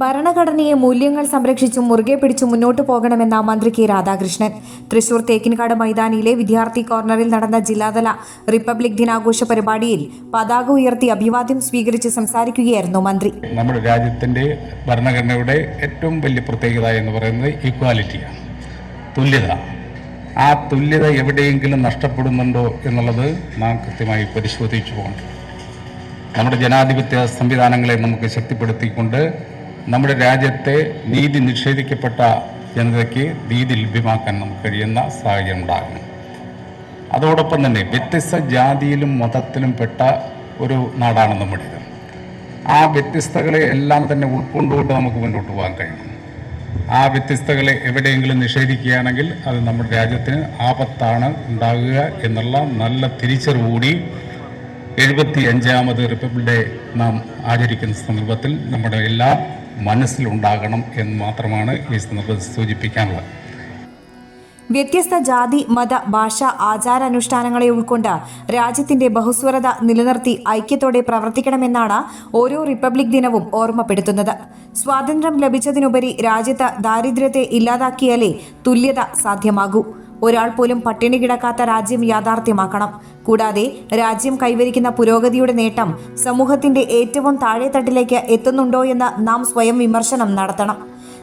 ഭരണഘടനയെ മൂല്യങ്ങൾ സംരക്ഷിച്ചും മുറുകെ പിടിച്ചും മുന്നോട്ടു പോകണമെന്ന മന്ത്രി കെ രാധാകൃഷ്ണൻ. തൃശൂർ തേക്കിൻകാട് മൈതാനിയിലെ വിദ്യാർത്ഥി കോർണറിൽ നടന്ന ജില്ലാതല റിപ്പബ്ലിക് ദിനാഘോഷ പരിപാടിയിൽ പതാക ഉയർത്തി അഭിവാദ്യം സ്വീകരിച്ച് സംസാരിക്കുകയായിരുന്നു മന്ത്രി. നമ്മുടെ രാജ്യത്തിന്റെ ഭരണഘടനയുടെ ഏറ്റവും വലിയ പ്രത്യേകത എന്ന് പറയുന്നത് ഈക്വാലിറ്റിയാണ് തുല്യത. ആ തുല്യത എവിടെയെങ്കിലും നഷ്ടപ്പെടുന്നുണ്ടോ എന്നുള്ളത് നാം കൃത്യമായി പരിശോധിച്ചു പോകണം. നമ്മുടെ ജനാധിപത്യ സംവിധാനങ്ങളെ നമുക്ക് ശക്തിപ്പെടുത്തിക്കൊണ്ട് നമ്മുടെ രാജ്യത്തെ നീതി നിഷേധിക്കപ്പെട്ട ജനതയ്ക്ക് നീതി ലഭ്യമാക്കാൻ നമുക്ക് കഴിയുന്ന സാഹചര്യം ഉണ്ടാകണം. അതോടൊപ്പം തന്നെ വ്യത്യസ്ത ജാതിയിലും മതത്തിലും പെട്ട ഒരു നാടാണ് നമ്മുടേത് ആ വ്യത്യസ്തകളെ എല്ലാം തന്നെ ഉൾക്കൊണ്ടുകൊണ്ട് നമുക്ക് മുന്നോട്ട് പോകാൻ കഴിയും. ആ വ്യത്യസ്തകളെ എവിടെയെങ്കിലും നിഷേധിക്കുകയാണെങ്കിൽ അത് നമ്മുടെ രാജ്യത്തിന് ആപത്താണ് ഉണ്ടാകുക എന്നുള്ള നല്ല തിരിച്ചറിവ് കൂടി എഴുപത്തി അഞ്ചാമത് റിപ്പബ്ലിക് ഡേ നാം ആചരിക്കുന്ന സന്ദർഭത്തിൽ നമ്മുടെ എല്ലാ മനസ്സിലുണ്ടാകണം എന്ന് മാത്രമാണ് ഈ സന്ദർഭത്തിൽ സൂചിപ്പിക്കാനുള്ളത്. വ്യത്യസ്ത ജാതി മത ഭാഷ ആചാരാനുഷ്ഠാനങ്ങളെ ഉൾക്കൊണ്ട് രാജ്യത്തിന്റെ ബഹുസ്വരത നിലനിർത്തി ഐക്യത്തോടെ പ്രവർത്തിക്കണമെന്നാണ് ഓരോ റിപ്പബ്ലിക് ദിനവും ഓർമ്മപ്പെടുത്തുന്നത്. സ്വാതന്ത്ര്യം ലഭിച്ചതിനുപരി രാജ്യത്ത് ദാരിദ്ര്യത്തെ ഇല്ലാതാക്കിയാലേ തുല്യത സാധ്യമാകൂ. ഒരാൾ പോലും പട്ടിണി കിടക്കാത്ത രാജ്യം യാഥാർത്ഥ്യമാക്കണം. കൂടാതെ രാജ്യം കൈവരിക്കുന്ന പുരോഗതിയുടെ നേട്ടം സമൂഹത്തിന്റെ ഏറ്റവും താഴെത്തട്ടിലേക്ക് എത്തുന്നുണ്ടോ എന്ന് നാം സ്വയം വിമർശനം നടത്തണം.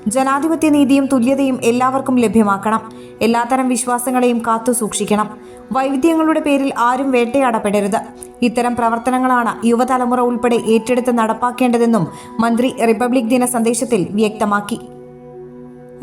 ജനാധിപത്യ നീതിയും തുല്യതയും എല്ലാവർക്കും ലഭ്യമാക്കണം. എല്ലാത്തരം വിശ്വാസങ്ങളെയും കാത്തു സൂക്ഷിക്കണം. വൈവിധ്യങ്ങളുടെ പേരിൽ ആരും വേട്ടയാടപ്പെടരുത്. ഇത്തരം പ്രവർത്തനങ്ങളാണ് യുവതലമുറ ഉൾപ്പെടെ ഏറ്റെടുത്ത് നടപ്പാക്കേണ്ടതെന്നും മന്ത്രി റിപ്പബ്ലിക് ദിന സന്ദേശത്തിൽ വ്യക്തമാക്കി.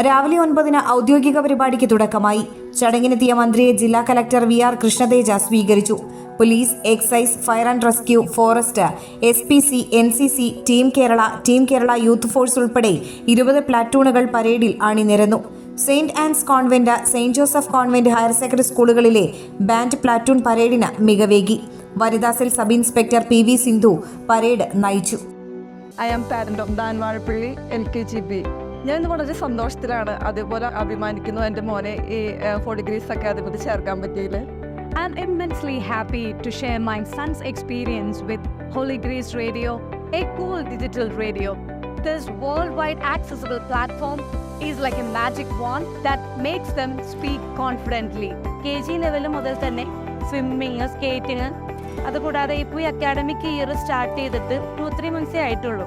രാവിലെ ഒൻപതിന് ഔദ്യോഗിക പരിപാടിക്ക് തുടക്കമായി. ചടങ്ങിനെത്തിയ മന്ത്രിയെ ജില്ലാ കലക്ടർ വി ആർ കൃഷ്ണതേജ സ്വീകരിച്ചു. Police excise fire and rescue forest S P C N C C team Kerala team Kerala youth force ഉൾപ്പെടെ ഇരുപത് പ്ലാറ്റൂണുകൾ പരേഡിൽ അണിനിരന്നു. Saint Ann's convent saint Joseph convent higher secondary സ്കൂളുകളിലെ ബാൻഡ് പ്ലാറ്റൂൺ പരേഡിന് മികവേകി. വനിതാ cell sub inspector P V Sindhu parade നയിച്ചു. I am parent of L K G B ഞാൻ വളരെ സന്തോഷത്തിലാണ് അതേപോലെ അഭിമാനിക്കുന്നു എന്റെ മോനെ ഈ ഫോർ ഡിഗ്രീസ് ഒക്കെ അതേപോലെ ചേർക്കാൻ പറ്റിയില്ല I am immensely happy to share my son's experience with Holy Grace radio a cool digital radio this world wide accessible platform is like a magic wand that makes them speak confidently K G level മുതൽ തന്നെ swimming skating അതുകൂടാതെ ഇപ്പോൾ ഈ academic year start ചെയ്തിട്ട് two three മന്ത്സേ ആയിട്ടുള്ളൂ.